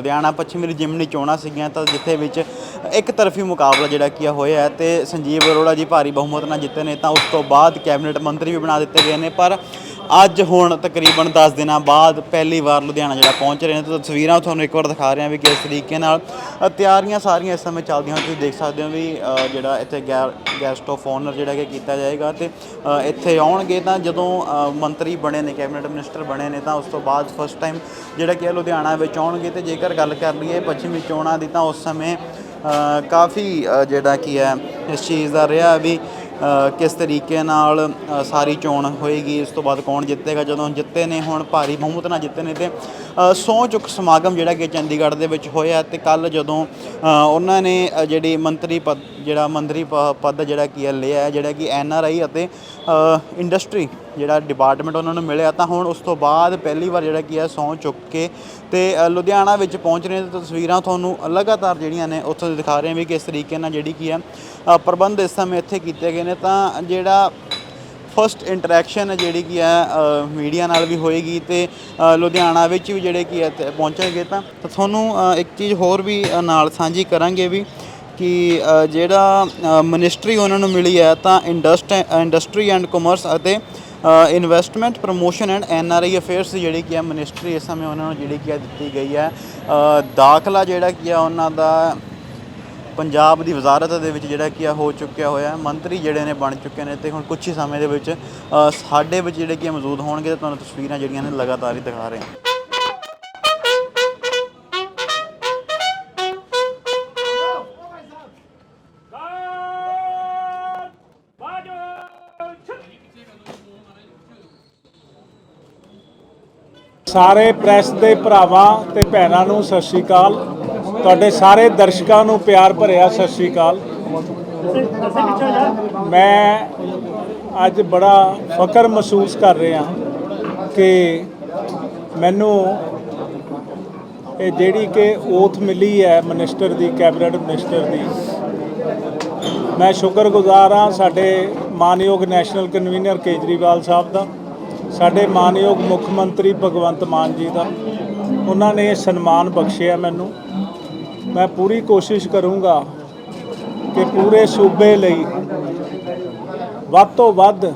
ਲੁਧਿਆਣਾ ਪੱਛਮੀ ਜਿਮਨੀ ਚੋਣਾਂ ਸੀਗੀਆਂ, ਤਾਂ ਜਿੱਥੇ ਵਿੱਚ ਇੱਕ ਤਰਫੀ ਮੁਕਾਬਲਾ ਜਿਹੜਾ ਕੀ ਆ ਹੋਇਆ ਹੈ ਤੇ ਸੰਜੀਵ ਅਰੋੜਾ ਜੀ ਭਾਰੀ ਬਹੁਮਤ ਨਾਲ ਜਿੱਤੇ ਨੇ, ਤਾਂ ਉਸ ਤੋਂ ਬਾਅਦ ਕੈਬਨਿਟ ਮੰਤਰੀ ਵੀ ਬਣਾ ਦਿੱਤੇ ਗਏ ਨੇ। ਪਰ ਅੱਜ ਹੁਣ ਤਕਰੀਬਨ 10 ਦਿਨਾਂ ਬਾਅਦ ਪਹਿਲੀ ਵਾਰ ਲੁਧਿਆਣਾ ਜਿਹੜਾ ਪਹੁੰਚ ਰਹੇ ਨੇ, ਤਾਂ ਤਸਵੀਰਾਂ ਤੁਹਾਨੂੰ ਇੱਕ ਵਾਰ ਦਿਖਾ ਰਹੇ ਹਾਂ ਵੀ ਕਿਸ ਤਰੀਕੇ ਨਾਲ ਤਿਆਰੀਆਂ ਸਾਰੀਆਂ ਇਸ ਸਮੇਂ ਚੱਲਦੀਆਂ ਹਨ। ਤੁਸੀਂ ਦੇਖ ਸਕਦੇ ਹੋ ਵੀ ਜਿਹੜਾ ਇੱਥੇ ਗੈ- ਗੈਸਟ ਆਫ ਆਨਰ ਜਿਹੜਾ ਕਿ ਕੀਤਾ ਜਾਏਗਾ ਤੇ ਇੱਥੇ ਆਉਣਗੇ ਤਾਂ ਜਦੋਂ ਮੰਤਰੀ ਬਣੇ ਨੇ, ਕੈਬਨਿਟ ਮਿਨਿਸਟਰ ਬਣੇ ਨੇ, ਤਾਂ ਉਸ ਤੋਂ ਬਾਅਦ ਫਸਟ ਟਾਈਮ ਜਿਹੜਾ ਕਿ ਲੁਧਿਆਣਾ ਵਿੱਚ ਆਉਣਗੇ ਤੇ ਜੇਕਰ ਗੱਲ ਕਰ ਲਈਏ ਪੱਛਮੀ ਚੋਣਾਂ ਦੀ, ਤਾਂ ਉਸ ਸਮੇਂ ਕਾਫੀ ਜਿਹੜਾ ਕੀ ਹੈ, ਇਸ ਚੀਜ਼ ਦਾ ਰਿਹਾ ਵੀ ਕਿਸ ਤਰੀਕੇ ਨਾਲ ਸਾਰੀ ਚੋਣ ਹੋਏਗੀ ਇਸ ਤੋਂ ਬਾਅਦ ਕੌਣ ਜਿੱਤੇਗਾ? ਜਦੋਂ ਜਿੱਤੇ ਨੇ ਹੁਣ ਭਾਰੀ ਬਹੁਮਤ ਨਾਲ ਜਿੱਤੇ ਨੇ ਤੇ ਅ, ਸਹੁੰ ਚੁੱਕ ਸਮਾਗਮ ਜਿਹੜਾ ਕਿ ਚੰਡੀਗੜ੍ਹ ਦੇ ਵਿੱਚ ਹੋਇਆ ਤੇ ਕੱਲ ਜਦੋਂ ਉਹਨਾਂ ਨੇ ਜਿਹੜੀ ਮੰਤਰੀ ਪਦ ਜਿਹੜਾ ਮੰਤਰੀ ਪ- ਪਦ ਜਿਹੜਾ ਕੀ ਹੈ ਲਿਆ ਹੈ, ਜਿਹੜਾ ਕਿ ਐਨ ਆਰ ਆਈ ਅਤੇ ਇੰਡਸਟਰੀ ਜਿਹੜਾ ਡਿਪਾਰਟਮੈਂਟ ਉਹਨਾਂ ਨੂੰ ਮਿਲਿਆ ਤਾਂ ਹੁਣ ਉਸ ਤੋਂ ਬਾਅਦ ਪਹਿਲੀ ਵਾਰ ਜਿਹੜਾ ਕੀ ਹੈ ਸਹੁੰ ਚੁੱਕ ਕੇ ਤੇ ਅ, ਲੁਧਿਆਣਾ ਵਿੱਚ ਪਹੁੰਚ ਰਹੇ ਨੇ ਤੇ ਤਸਵੀਰਾਂ ਤੁਹਾਨੂੰ ਲਗਾਤਾਰ ਜਿਹੜੀਆਂ ਨੇ ਉੱਥੋਂ ਦਿਖਾ ਰਹੇ ਹਾਂ ਵੀ ਕਿਸ ਤਰੀਕੇ ਨਾਲ ਜਿਹੜੀ ਕੀ ਹੈ ਅ, ਪ੍ਰਬੰਧ ਇਸ ਸਮੇਂ ਇੱਥੇ ਕੀਤੇ ਗਏ ਨੇ ਤਾਂ ਜਿਹੜਾ ਫਸਟ ਇੰਟਰੈਕਸ਼ਨ ਜਿਹੜੀ ਕੀ ਹੈ ਮੀਡੀਆ ਨਾਲ ਵੀ ਹੋਏਗੀ ਤੇ ਅ, ਲੁਧਿਆਣਾ ਵਿੱਚ ਵੀ ਜਿਹੜੇ ਕੀ ਹੈ ਤੇ ਪਹੁੰਚਣਗੇ ਤਾਂ ਤਾਂ ਤੁਹਾਨੂੰ ਅ, ਇੱਕ ਚੀਜ਼ ਹੋਰ ਵੀ ਅ, ਨਾਲ ਸਾਂਝੀ ਕਰਾਂਗੇ ਵੀ ਕਿ ਜਿਹੜਾ ਮਿਨਿਸਟਰੀ ਉਹਨਾਂ ਨੂੰ ਮਿਲੀ ਹੈ, ਤਾਂ ਇੰਡਸਟ ਇੰਡਸਟਰੀ ਐਂਡ ਕਮਰਸ ਅਤੇ investment promotion and N R I affairs ਦੀ ਜਿਹੜੀ ਕੀ ਹੈ ਮਿਨਿਸਟਰੀ ਇਸ ਸਮੇਂ ਉਹਨਾਂ ਨੂੰ ਜਿਹੜੀ ਕੀ ਹੈ, ਦਿੱਤੀ ਗਈ ਹੈ। ਦਾਖਲਾ ਜਿਹੜਾ ਕੀ ਹੈ, ਉਹਨਾਂ ਦਾ ਪੰਜਾਬ ਦੀ ਵਜ਼ਾਰਤ ਦੇ ਵਿੱਚ ਜਿਹੜਾ ਕੀ ਆ ਹੋ ਚੁੱਕਿਆ ਹੋਇਆ ਮੰਤਰੀ ਜਿਹੜੇ ਨੇ, ਬਣ ਚੁੱਕੇ ਨੇ ਤੇ ਹੁਣ ਕੁਝ ਹੀ ਸਮੇਂ ਦੇ ਵਿੱਚ ਸਾਡੇ ਵਿੱਚ ਜਿਹੜੇ ਕੀ ਮੌਜੂਦ ਹੋਣਗੇ ਤੇ ਤੁਹਾਨੂੰ ਤਸਵੀਰਾਂ ਜਿਹੜੀਆਂ ਨੇ ਲਗਾਤਾਰ ਹੀ ਦਿਖਾ ਰਹੇ ਹਾਂ। ਸਾਰੇ ਪ੍ਰੈਸ ਦੇ ਭਰਾਵਾਂ ਤੇ ਭੈਣਾਂ ਨੂੰ ਸਤਿ ਸ਼੍ਰੀ ਅਕਾਲ। ਤੁਹਾਡੇ ਸਾਰੇ ਦਰਸ਼ਕਾਂ ਨੂੰ ਪਿਆਰ ਭਰਿਆ ਸਤਿ ਸ਼੍ਰੀ ਅਕਾਲ। ਮੈਂ ਅੱਜ ਬੜਾ ਫਕਰ ਮਹਿਸੂਸ ਕਰ ਰਿਹਾ ਕਿ ਮੈਨੂੰ ਇਹ ਜਿਹੜੀ ਕਿ ਓਥ ਮਿਲੀ ਹੈ ਮਿਨਿਸਟਰ ਦੀ, ਕੈਬਨਿਟ ਮਿਨਿਸਟਰ ਦੀ, ਮੈਂ ਸ਼ੁਕਰਗੁਜ਼ਾਰ ਹਾਂ ਸਾਡੇ ਮਾਨਯੋਗ ਨੈਸ਼ਨਲ ਕਨਵੀਨਰ ਕੇਜਰੀਵਾਲ ਸਾਹਿਬ ਦਾ। ਸਾਡੇ ਮਾਨਯੋਗ ਮੁੱਖ ਮੰਤਰੀ ਭਗਵੰਤ ਮਾਨ ਜੀ ਦਾ। ਉਹਨਾਂ ਨੇ ਸਨਮਾਨ ਬਖਸ਼ਿਆ ਮੈਨੂੰ। ਮੈਂ ਪੂਰੀ ਕੋਸ਼ਿਸ਼ ਕਰੂੰਗਾ ਕਿ ਪੂਰੇ ਸੂਬੇ ਲਈ ਵੱਧ ਤੋਂ ਵੱਧ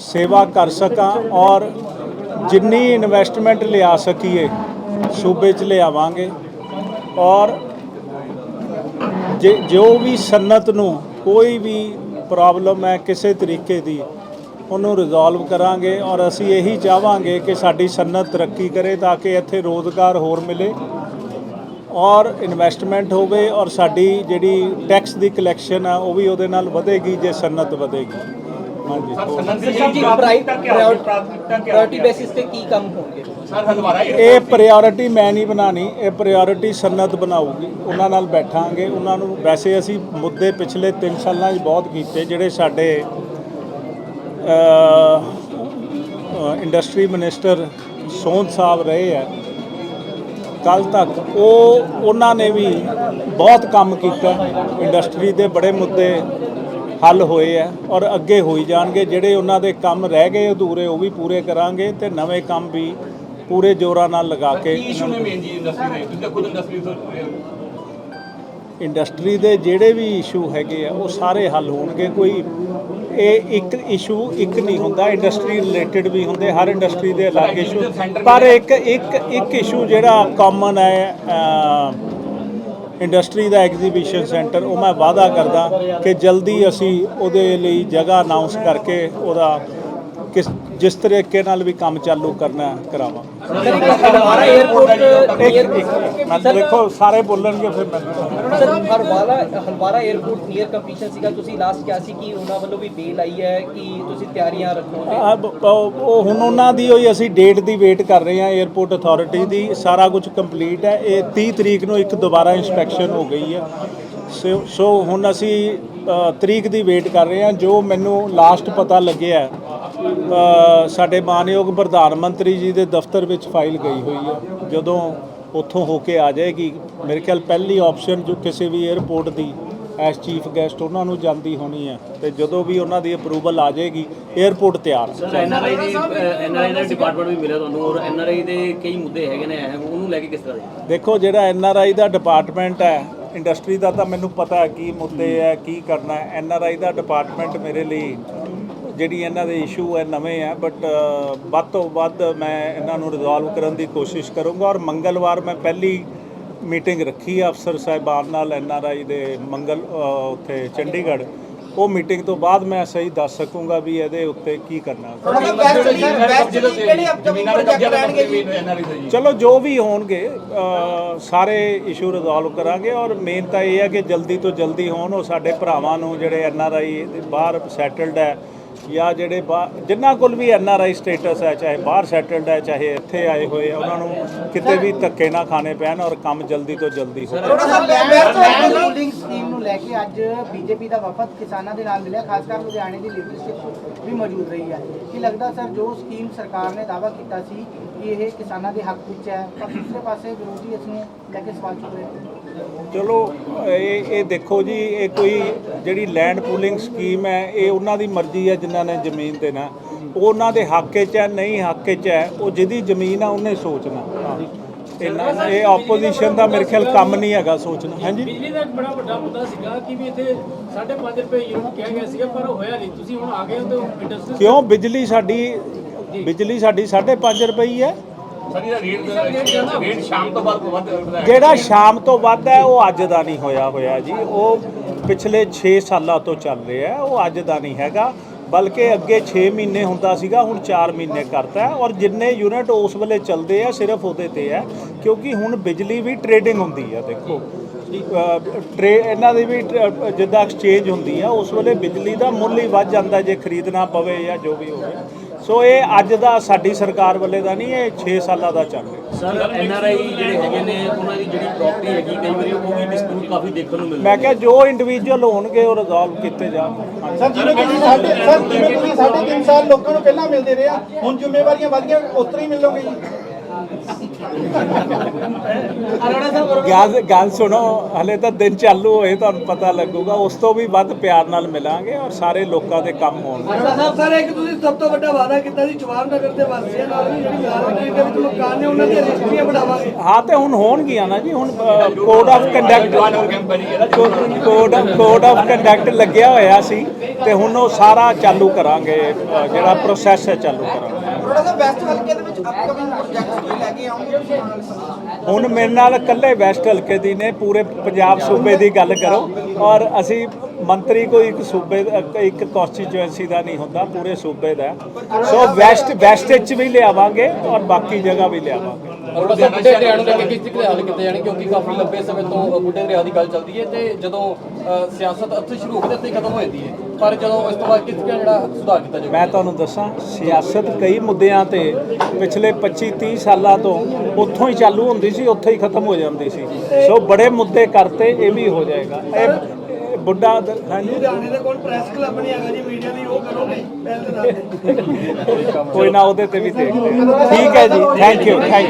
ਸੇਵਾ ਕਰ ਸਕਾਂ ਔਰ ਜਿੰਨੀ ਇਨਵੈਸਟਮੈਂਟ ਲਿਆ ਸਕੀਏ, ਸੂਬੇ 'ਚ ਲਿਆਵਾਂਗੇ। ਔਰ ਜੇ, ਜੋ ਵੀ ਸਨਅਤ ਨੂੰ ਕੋਈ ਵੀ ਪ੍ਰੋਬਲਮ ਹੈ ਕਿਸੇ ਤਰੀਕੇ ਦੀ ਉਹਨੂੰ ਰਿਜ਼ੋਲਵ ਕਰਾਂਗੇ ਔਰ ਅਸੀਂ ਇਹੀ ਚਾਹਾਂਗੇ ਕਿ ਸਾਡੀ ਸਨਅਤ ਤਰੱਕੀ ਕਰੇ ਤਾਂ ਕਿ ਇੱਥੇ ਰੋਜ਼ਗਾਰ ਹੋਰ ਮਿਲੇ ਔਰ ਇਨਵੈਸਟਮੈਂਟ ਹੋਵੇ ਔਰ ਸਾਡੀ ਜਿਹੜੀ ਟੈਕਸ ਦੀ ਕਲੈਕਸ਼ਨ ਆ ਉਹ ਵੀ ਉਹਦੇ ਨਾਲ ਵਧੇਗੀ ਜੇ ਸਨਅਤ ਵਧੇਗੀ। ਹਾਂਜੀ। ਸਰ ਜੀ ਪ੍ਰਾਇੋਰਟੀ ਬੇਸਿਸ ਤੇ ਕੀ ਕੰਮ ਹੋਣਗੇ? ਇਹ ਪ੍ਰਾਇੋਰਟੀ ਮੈਂ ਨਹੀਂ ਬਣਾਣੀ ਇਹ ਪ੍ਰਾਇੋਰਟੀ ਸਨਅਤ ਬਣਾਊਗੀ। ਉਹਨਾਂ ਨਾਲ ਬੈਠਾਂਗੇ ਉਹਨਾਂ ਨੂੰ ਵੈਸੇ ਅਸੀਂ ਮੁੱਦੇ ਪਿਛਲੇ 3 ਸਾਲਾਂ 'ਚ ਬਹੁਤ ਕੀਤੇ ਜਿਹੜੇ ਸਾਡੇ ਇੰਡਸਟਰੀ ਮਿਨਿਸਟਰ ਸੋਹਣ ਸਾਹਿਬ ਰਹੇ ਆ ਕੱਲ ਤੱਕ ਉਹ, ਉਹਨਾਂ ਨੇ ਵੀ ਬਹੁਤ ਕੰਮ ਕੀਤਾ। ਇੰਡਸਟਰੀ ਦੇ ਬੜੇ ਮੁੱਦੇ ਹੱਲ ਹੋਏ ਆ ਔਰ ਅੱਗੇ ਹੋਈ ਜਾਣਗੇ। ਜਿਹੜੇ ਉਹਨਾਂ ਦੇ ਕੰਮ ਰਹਿ ਗਏ ਅਧੂਰੇ, ਉਹ ਵੀ ਪੂਰੇ ਕਰਾਂਗੇ ਤੇ ਨਵੇਂ ਕੰਮ ਵੀ ਪੂਰੇ ਜ਼ੋਰਾਂ ਨਾਲ ਲਗਾ ਕੇ ਇਸ਼ੂ ਨੇ ਮੇਨ ਜੀ ਇੰਡਸਟਰੀ ਦੇ? ਤੁਸੀਂ ਖੁਦ ਇੰਡਸਟਰੀ ਤੋਂ ਇੰਡਸਟਰੀ ਦੇ ਜਿਹੜੇ ਵੀ ਇਸ਼ੂ ਹੈਗੇ ਆ, ਉਹ ਸਾਰੇ ਹੱਲ ਹੋਣਗੇ। ਕੋਈ ਇਹ ਇੱਕ ਇਸ਼ੂ ਇੱਕ ਨਹੀਂ ਹੁੰਦਾ ਇੰਡਸਟਰੀ ਰਿਲੇਟਡ ਵੀ ਹੁੰਦੇ, ਹਰ ਇੰਡਸਟਰੀ ਦੇ ਅਲੱਗ ਇਸ਼ੂ ਪਰ ਇੱਕ ਇੱਕ ਇੱਕ ਇਸ਼ੂ ਜਿਹੜਾ ਕਾਮਨ ਹੈ ਇੰਡਸਟਰੀ ਦਾ ਐਗਜ਼ੀਬਿਸ਼ਨ ਸੈਂਟਰ ਉਹ ਮੈਂ ਵਾਅਦਾ ਕਰਦਾ ਕਿ ਜਲਦੀ ਅਸੀਂ ਉਹਦੇ ਲਈ ਜਗ੍ਹਾ ਅਨਾਉਂਸ ਕਰਕੇ ਉਹਦਾ ਕਿਸ ਜਿਸ ਤਰੀਕੇ ਨਾਲ ਵੀ ਕੰਮ ਚਾਲੂ ਕਰਨਾ ਕਰਾਵਾਂ। ਦੇਖੋ ਸਾਰੇ ਬੋਲਣਗੇ ਫਿਰ ਮੈਂ ਹਲਵਾਰਾ ਉਹ ਹੁਣ ਉਹਨਾਂ ਦੀ ਹੋਈ ਅਸੀਂ ਡੇਟ ਦੀ ਵੇਟ ਕਰ ਰਹੇ ਹਾਂ 에어ਪੋਰਟ ਅਥਾਰਟੀ ਦੀ। ਸਾਰਾ ਕੁਝ ਕੰਪਲੀਟ ਹੈ। ਇਹ 30 ਤਰੀਕ ਨੂੰ ਇੱਕ ਦੁਬਾਰਾ ਇਨਸਪੈਕਸ਼ਨ ਹੋ ਗਈ ਹੈ। ਸੋ ਹੁਣ ਅਸੀਂ ਤਰੀਕ ਦੀ ਵੇਟ ਕਰ ਰਹੇ ਹਾਂ। ਜੋ ਮੈਨੂੰ ਲਾਸਟ ਪਤਾ ਲੱਗਿਆ ਸਾਡੇ ਮਾਨਯੋਗ ਪ੍ਰਧਾਨ ਮੰਤਰੀ ਜੀ ਦੇ ਦਫ਼ਤਰ ਵਿੱਚ ਫਾਈਲ ਗਈ ਹੋਈ ਹੈ। ਜਦੋਂ ਉੱਥੋਂ ਹੋ ਕੇ ਆ ਜਾਏਗੀ ਮੇਰੇ ਖਿਆਲ ਪਹਿਲੀ ਆਪਸ਼ਨ ਜੋ ਕਿਸੇ ਵੀ 에ਅਰਪੋਰਟ ਦੀ ਐਸ ਚੀਫ ਗੈਸਟ ਉਹਨਾਂ ਨੂੰ ਜਾਂਦੀ ਹੋਣੀ ਹੈ ਤੇ ਜਦੋਂ ਵੀ ਉਹਨਾਂ ਦੀ ਅਪਰੂਵਲ ਆ ਜਾਏਗੀ 에ਅਰਪੋਰਟ ਤਿਆਰ ਸਰ ਐਨਆਰਆਈ ਦੀ ਐਨਆਰਆਈ ਦਾ ਡਿਪਾਰਟਮੈਂਟ ਵੀ ਮਿਲਿਆ ਤੁਹਾਨੂੰ ਔਰ ਐਨਆਰਆਈ ਦੇ ਕਈ ਮੁੱਦੇ ਹੈਗੇ ਨੇ ਉਹਨੂੰ ਲੈ ਕੇ ਕਿਸ ਤਰ੍ਹਾਂ ਦੇਖੋ ਜਿਹੜਾ ਐਨਆਰਆਈ ਦਾ ਡਿਪਾਰਟਮੈਂਟ ਹੈ ਇੰਡਸਟਰੀ ਦਾ ਤਾਂ ਮੈਨੂੰ ਪਤਾ ਕੀ ਮੁੱਦੇ ਹੈ ਕੀ ਕਰਨਾ ਹੈ। ਐਨਆਰਆਈ ਦਾ ਡਿਪਾਰਟਮੈਂਟ ਮੇਰੇ ਲਈ ਜਿਹੜੀ ਇਹਨਾਂ ਦੇ ਇਸ਼ੂ ਹੈ ਨਵੇਂ ਹੈ ਬਟ ਵੱਧ ਤੋਂ ਵੱਧ ਮੈਂ ਇਹਨਾਂ ਨੂੰ ਰਿਜ਼ੋਲਵ ਕਰਨ ਦੀ ਕੋਸ਼ਿਸ਼ ਕਰੂੰਗਾ ਔਰ ਮੰਗਲਵਾਰ ਮੈਂ ਪਹਿਲੀ ਮੀਟਿੰਗ ਰੱਖੀ ਹੈ ਅਫਸਰ ਸਾਹਿਬਾਨ ਨਾਲ ਐਨਆਰਆਈ ਦੇ ਮੰਗਲ ਉੱਥੇ ਚੰਡੀਗੜ੍ਹ। ਉਹ ਮੀਟਿੰਗ ਤੋਂ ਬਾਅਦ ਮੈਂ ਸਹੀ ਦੱਸ ਸਕੂੰਗਾ ਵੀ ਇਹਦੇ ਉੱਤੇ ਕੀ ਕਰਨਾ। ਐਨਆਰਆਈ ਚਲੋ ਜੋ ਵੀ ਹੋਣਗੇ ਸਾਰੇ ਇਸ਼ੂ ਰਿਜ਼ੋਲਵ ਕਰਾਂਗੇ ਔਰ ਮੇਨ ਤਾਂ ਇਹ ਹੈ ਕਿ ਜਲਦੀ ਤੋਂ ਜਲਦੀ ਹੋਣ ਉਹ ਸਾਡੇ ਭਰਾਵਾਂ ਨੂੰ ਜਿਹੜੇ ਐਨ ਆਰ ਆਈ ਬਾਹਰ ਸੈਟਲਡ ਹੈ ਜਾਂ ਜਿਹੜੇ ਬਾ- ਕੋਲ ਵੀ ਐਨ ਆਰ ਆਈ ਸਟੇਟਸ ਹੈ, ਚਾਹੇ ਬਾਹਰ ਸੈਟਲਡ ਹੈ, ਚਾਹੇ ਇੱਥੇ ਆਏ ਹੋਏ ਆ, ਉਹਨਾਂ ਨੂੰ ਕਿਤੇ ਵੀ ਧੱਕੇ ਨਾ ਖਾਣੇ ਪੈਣ ਔਰ ਕੰਮ ਜਲਦੀ ਤੋਂ ਜਲਦੀ ਹੋ ਰੂਲਿੰਗ ਸਕੀਮ ਨੂੰ ਲੈ ਕੇ ਅੱਜ ਬੀਜੇਪੀ ਦਾ ਵਫਦ ਕਿਸਾਨਾਂ ਦੇ ਨਾਲ ਮਿਲਿਆ, ਖਾਸ ਕਰ ਲੁਧਿਆਣੇ ਦੀ ਲੀਡਰਸ਼ਿਪ ਵੀ ਮੌਜੂਦ ਰਹੀ ਹੈ। ਕੀ ਲੱਗਦਾ ਸਰ, ਜੋ ਸਕੀਮ ਸਰਕਾਰ ਨੇ ਦਾਅਵਾ ਕੀਤਾ ਸੀ ਕਿ ਇਹ ਕਿਸਾਨਾਂ ਦੇ ਹੱਕ ਵਿੱਚ ਹੈ ਪਰ ਦੂਸਰੇ ਪਾਸੇ ਵਿਰੋਧੀ ਇਸ ਨੂੰ ਲੈ ਕੇ ਸਵਾਲ ਚੁੱਕ ਰਹੇ ਹਨ ਚਲੋ ਇਹ ਇਹ ਦੇਖੋ ਜੀ ਇਹ ਕੋਈ ਜਿਹੜੀ ਲੈਂਡ ਪੂਲਿੰਗ ਸਕੀਮ ਹੈ ਇਹ ਉਹਨਾਂ ਦੀ ਮਰਜ਼ੀ ਹੈ ਜਿਨ੍ਹਾਂ ਨੇ ਜ਼ਮੀਨ ਦੇਣਾ। ਉਹ ਉਹਨਾਂ ਦੇ ਹੱਕ 'ਚ ਹੈ ਨਹੀਂ ਹੱਕ 'ਚ ਹੈ ਉਹ ਜਿਹਦੀ ਜ਼ਮੀਨ ਆ ਉਹਨੇ ਸੋਚਣਾ। ਇਹਨਾਂ ਇਹ ਆਪੋਜੀਸ਼ਨ ਦਾ ਮੇਰੇ ਖਿਆਲ ਕੰਮ ਨਹੀਂ ਹੈਗਾ ਸੋਚਣਾ। ਹਾਂਜੀ? ਬਿਜਲੀ ਦਾ ਬੜਾ ਵੱਡਾ ਮੁੱਦਾ ਸੀਗਾ ਕਿ ਵੀ ਇੱਥੇ 5.5 ਰੁਪਏ ਯੂਨਿਟ ਕਿਹਾ ਗਿਆ ਸੀਗਾ ਪਰ ਹੋਇਆ ਨਹੀਂ। ਤੁਸੀਂ ਹੁਣ ਆ ਗਏ ਹੋ ਤੇ ਇੰਡਸਟਰੀ ਕਿਉਂ? ਬਿਜਲੀ ਸਾਡੀ ਬਿਜਲੀ ਸਾਡੀ 5.5 ਰੁਪਏ ਹੀ ਹੈ। ਸਾਡੀ ਦਾ ਰੇਟ ਰੇਟ ਸ਼ਾਮ ਤੋਂ ਬਾਅਦ ਵੱਧ ਹੁੰਦਾ ਹੈ ਜਿਹੜਾ ਸ਼ਾਮ ਤੋਂ ਵੱਧ ਹੈ ਉਹ ਅੱਜ ਦਾ ਨਹੀਂ ਹੋਇਆ ਹੋਇਆ ਜੀ। ਉਹ ਪਿਛਲੇ 6 ਸਾਲਾਂ ਤੋਂ ਚੱਲ ਰਿਹਾ ਹੈ ਉਹ ਅੱਜ ਦਾ ਨਹੀਂ ਹੈਗਾ। ਬਲਕਿ ਅੱਗੇ 6 ਮਹੀਨੇ ਹੁੰਦਾ ਸੀਗਾ ਹੁਣ 4 ਮਹੀਨੇ ਕਰਤਾ ਹੈ। ਔਰ ਜਿੰਨੇ ਯੂਨਿਟ ਉਸ ਵੇਲੇ ਚੱਲਦੇ ਆ ਸਿਰਫ ਉਹਦੇ ਤੇ ਹੈ। ਕਿਉਂਕਿ ਹੁਣ ਬਿਜਲੀ ਵੀ ਟ੍ਰੇਡਿੰਗ ਹੁੰਦੀ ਹੈ ਦੇਖੋ। ਟਰੇ ਇਹਨਾਂ ਦੀ ਵੀ ਜਿੱਦਾਂ ਐਕਸਚੇਂਜ ਹੁੰਦੀ ਆ ਉਸ ਵੇਲੇ ਬਿਜਲੀ ਦਾ ਮੁੱਲ ਹੀ ਵੱਧ ਜਾਂਦਾ ਜੇ ਖਰੀਦਣਾ ਪਵੇ ਜਾਂ ਜੋ ਵੀ ਹੋਵੇ। ਸੋ ਇਹ ਅੱਜ ਦਾ ਸਾਡੀ ਸਰਕਾਰ ਵੱਲੇ ਦਾ ਨਹੀਂ ਇਹ 6 ਸਾਲਾਂ ਦਾ ਚੱਲ ਰਿਹਾ। ਸਰ ਐਨਆਰਆਈ ਜਿਹੜੇ ਹੈਗੇ ਨੇ ਉਹਨਾਂ ਦੀ ਜਿਹੜੀ ਪ੍ਰਾਪਰਟੀ ਹੈਗੀ ਕਈ ਵਾਰੀ ਉਹ ਵੀ ਡਿਸਪਿਊਟ ਕਾਫੀ ਦੇਖਣ ਨੂੰ ਮਿਲਦਾ ਮੈਂ ਕਿਹਾ ਜੋ ਇੰਡੀਵਿਜੂਅਲ ਹੋਣਗੇ ਉਹ ਰਿਜ਼ੋਲਵ ਕੀਤੇ ਜਾਣਗੇ ਸਰ ਜਿਵੇਂ ਤੁਸੀਂ ਸਾਡੇ ਸਰ ਜਿਵੇਂ ਤੁਸੀਂ ਸਾਢੇ ਤਿੰਨ ਸਾਲ ਲੋਕਾਂ ਨੂੰ ਪਹਿਲਾਂ ਮਿਲਦੇ ਰਹੇ ਆ ਹੁਣ ਜ਼ਿੰਮੇਵਾਰੀਆਂ ਵਧ ਗਈਆਂ ਉਤਰਾ ਹੀ ਮਿਲੋਗੇ ਜੀ। ਗੱਲ ਗੱਲ ਸੁਣੋ ਹਲੇ ਤਾਂ ਦਿਨ ਚਾਲੂ ਹੋਏ ਤੁਹਾਨੂੰ ਪਤਾ ਲੱਗੂਗਾ। ਉਸ ਤੋਂ ਵੀ ਵੱਧ ਪਿਆਰ ਨਾਲ ਮਿਲਾਂਗੇ ਔਰ ਸਾਰੇ ਲੋਕਾਂ ਦੇ ਕੰਮ ਹੋਣਗੇ। ਸਾਹਿਬ ਸਰ ਇੱਕ ਤੁਸੀਂ ਸਭ ਤੋਂ ਵੱਡਾ ਵਾਅਦਾ ਕੀਤਾ ਸੀ ਜਵਾਹਰ ਨਗਰ ਦੇ ਵਾਸੀਆਂ ਨਾਲ ਵੀ ਜਿਹੜੀ ਮਾਰਕੀਟ ਦੇ ਵਿੱਚ ਮਕਾਨ ਨੇ ਉਹਨਾਂ ਦੀਆਂ ਰਜਿਸਟਰੀਆਂ ਬਣਾਵਾਂਗੇ। ਹਾਂ ਤੇ ਹੁਣ ਹੋਣਗੀਆਂ ਨਾ ਜੀ ਹੁਣ code of conduct code code of conduct ਲੱਗਿਆ ਹੋਇਆ ਸੀ ਤੇ ਹੁਣ ਉਹ ਸਾਰਾ ਚਾਲੂ ਕਰਾਂਗੇ ਜਿਹੜਾ ਪ੍ਰੋਸੈਸ ਹੈ ਚਾਲੂ ਕਰਾਂਗੇ। ਥੋੜਾ ਜਿਹਾ ਵੈਸਟ ਹਲਕੇ ਦੇ ਵਿੱਚ ਅਪਕਮਿੰਗ ਪ੍ਰੋਜੈਕਟਸ ਕੋਈ ਲੈ ਕੇ ਆਉਂਗੇ। ਹੁਣ ਮੇਰੇ ਨਾਲ ਇਕੱਲੇ ਵੈਸਟ ਹਲਕੇ ਦੀ ਨੇ ਪੂਰੇ ਪੰਜਾਬ ਸੂਬੇ ਦੀ ਗੱਲ ਕਰੋ। ਔਰ ਅਸੀਂ ਮੰਤਰੀ ਕੋਈ ਇੱਕ ਸੂਬੇ ਦਾ- ਇੱਕ ਕਨਸਟੀਚੁਐਂਸੀ ਦਾ ਨਹੀਂ ਹੁੰਦਾ ਪੂਰੇ ਸੂਬੇ ਦਾ। ਸੋ ਵੈਸਟ ਵੈਸਟ ਵਿੱਚ ਵੀ ਲਿਆਵਾਂਗੇ ਔਰ ਬਾਕੀ ਜਗ੍ਹਾ ਵੀ ਲਿਆਵਾਂਗੇ। ਔਰ ਬਸ ਬੁੱਢੇ ਦਰਿਆ ਨੂੰ ਲੈ ਕੇ ਕਿਸ ਤਰੀਕੇ ਨਾਲ ਹੱਲ ਕੀਤੇ ਜਾਣ ਕਿਉਂਕਿ ਕਾਫੀ ਲੰਬੇ ਸਮੇਂ ਤੋਂ ਅ, ਬੁੱਢੇ ਦਰਿਆ ਦੀ ਗੱਲ ਚੱਲਦੀ ਹੈ ਤੇ ਜਦੋਂ ਅ, ਸਿਆਸਤ ਇੱਥੇ ਸ਼ੁਰੂ ਹੋ ਗਈ ਤੇ ਇੱਥੇ ਹੀ ਖਤਮ ਹੋ ਜਾਂਦੀ ਹੈ। ਪਰ ਜਦੋਂ ਇਸ ਤੋਂ ਬਾਅਦ ਕਿਸ ਜਿਹੜਾ ਸੁਧਾਰ ਕੀਤਾ ਜਾਊਗਾ? ਮੈਂ ਤੁਹਾਨੂੰ ਦੱਸਾਂ ਸਿਆਸਤ ਕਈ ਮੁੱਦਿਆਂ ਤੇ ਪਿਛਲੇ 25 30 ਸਾਲਾਂ ਤੋਂ ਉੱਥੋਂ ਹੀ ਚਾਲੂ ਹੁੰਦੀ ਸੀ ਉੱਥੇ ਹੀ ਖਤਮ ਹੋ ਜਾਂਦੀ ਸੀ। ਸੋ ਬੜੇ ਮੁੱਦੇ ਕਰਤੇ ਇਹ ਵੀ ਹੋ ਜਾਏਗਾ। ਇਹ ਬੁੱਢਾ ਹਾਂਜੀ? ਲੁਧਿਆਣੇ ਦੇ ਕੋਲ ਪ੍ਰੈਸ ਕਲੱਬ ਨਹੀਂ ਹੈਗਾ ਜੀ ਮੀਡੀਆ ਦੀ ਉਹ ਕਰੋਗੇ ਪਹਿਲ ਦੇ ਨਾਲ ਕੋਈ ਨਾ ਉਹਦੇ ਤੇ ਵੀ ਦੇਖਦੇ। ਠੀਕ ਹੈ ਜੀ ਥੈਂਕ ਯੂ ਥੈਂਕ